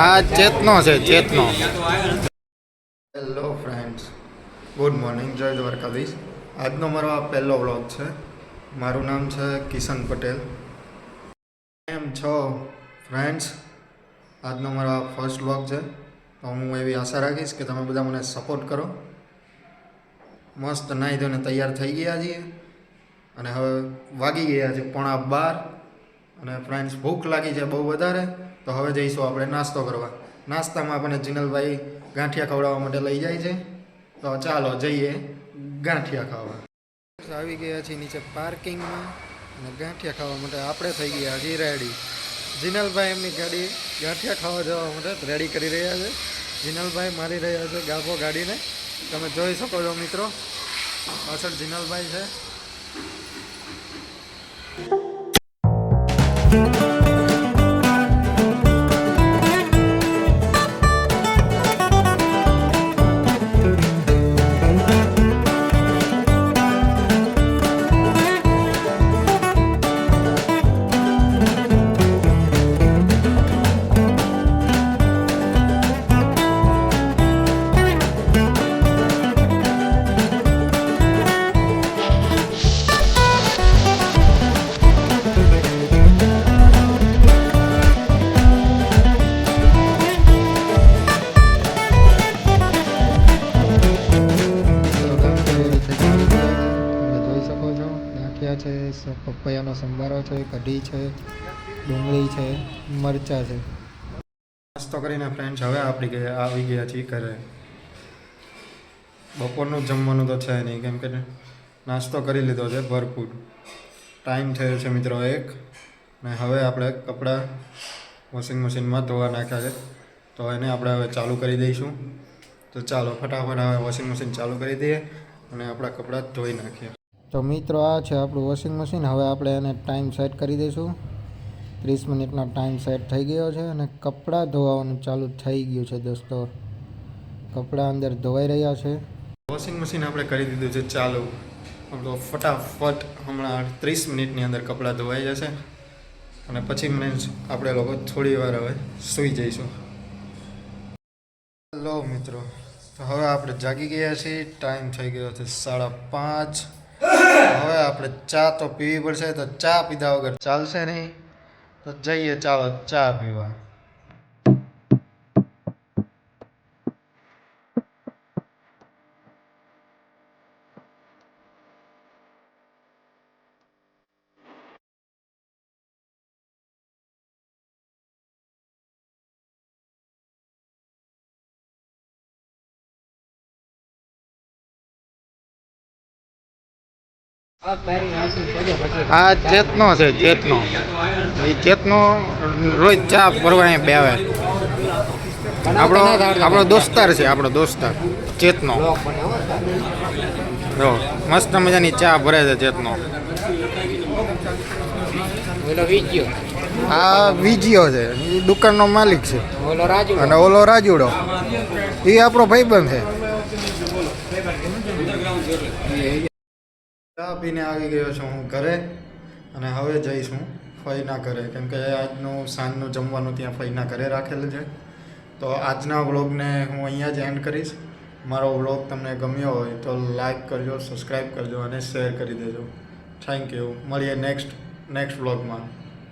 આ ચેતનો છે, ચેતનો. હેલો ફ્રેન્ડ્સ ગુડ મોર્નિંગ જય દ્વારકાધીશ આજનો મારો આ પહેલો વ્લોગ છે. મારું નામ છે કિશન પટેલ. કેમ છો ફ્રેન્ડ્સ આજનો મારો આ ફર્સ્ટ વ્લોગ છે. તો હું એવી આશા રાખીશ કે તમે બધા મને સપોર્ટ કરો. મસ્ત નાહી ધોઈને તૈયાર થઈ ગયા છીએ. અને હવે વાગી ગયા છે પોણા બાર. અને ફ્રેન્ડ્સ ભૂખ લાગી છે બહુ વધારે, તો હવે જઈશું આપણે નાસ્તો કરવા. નાસ્તામાં આપણને જીનલભાઈ ગાંઠિયા ખવડાવવા માટે લઈ જાય છે. તો ચાલો જઈએ ગાંઠિયા ખાવા. આવી ગયા છીએ નીચે પાર્કિંગમાં અને ગાંઠિયા ખાવા માટે આપણે થઈ ગયા છીએ રેડી જિનલભાઈ એમની ગાડી ગાંઠિયા ખાવા જવા માટે રેડી કરી રહ્યા છે. જિનલભાઈ મારી રહ્યા છે ગાભો ગાડીને. તમે જોઈ શકો છો મિત્રો, પાછળ જિનલભાઈ છે. તમે પપૈયાનો સંભારો છે, કઢી છે, ડુંગળી છે, મરચા છે. નાસ્તો કરીને ફ્રેન્ડ્સ હવે આપણી ગયા આવી ગયા છીએ ઘરે. બપોરનું જમવાનું તો છે નહીં, કેમ કે નાસ્તો કરી લીધો છે ભરપૂર. ટાઈમ થયો છે મિત્રો એક, ને હવે આપણે કપડાં વોશિંગ મશીનમાં ધોવા નાખ્યા છે. તો એને આપણે હવે ચાલુ કરી દઈશું. તો ચાલો, ફટાફટ હવે વોશિંગ મશીન ચાલુ કરી દઈએ અને આપણા કપડાં ધોઈ નાખીએ. તો મિત્રો, આ છે આપણું વોશિંગ મશીન હવે આપણે એને ટાઈમ સેટ કરી દઈશું. ત્રીસ મિનિટનો ટાઈમ સેટ થઈ ગયો છે અને કપડાં ધોવાનું ચાલુ થઈ ગયું છે દોસ્તો. કપડાં અંદર ધોવાઈ રહ્યા છે. વોશિંગ મશીન આપણે કરી દીધું છે ચાલુ. આપણો ફટાફટ હમણાં ત્રીસ મિનિટની અંદર કપડાં ધોવાઈ જશે. અને પછી મને આપણે લોકો થોડી વાર હવે સૂઈ જઈશું. હલો મિત્રો. તો હવે આપણે જાગી ગયા છીએ. ટાઈમ થઈ ગયો છે સાડા પાંચ. હવે આપણે ચા તો પીવી પડશે, તો ચા પીધા વગર ચાલશે નહીં. તો જઈએ ચાલો ચા પીવા. આ ચેતનો છે ચેતનો એ ચેતનો રોજ ચા ભરવા અહીંયા બેવે આપણો આપણો દોસ્તાર છે આપણો દોસ્તાર ચેતનો જો મસ્ત મજાની ચા ભરે છે ચેતનો આ વિજીયો છે એ દુકાનનો માલિક છે. અને ઓલો રાજુડો. એ આપણો ભાઈબંધ છે. ચા પીને આવી ગયો છું હું ઘરે અને હવે જઈશ હું ફઈના ઘરે. કેમ કે આજનું સાંજનું જમવાનું ત્યાં ફઈના ઘરે રાખેલું છે. તો આજના વ્લોગને હું અહીંયા જ એન્ડ કરીશ. મારો વ્લોગ તમને ગમ્યો હોય તો લાઈક કરજો, સબસ્ક્રાઈબ કરજો અને શેર કરી દેજો. Thank you. મળીએ નેક્સ્ટ નેક્સ્ટ વ્લોગમાં.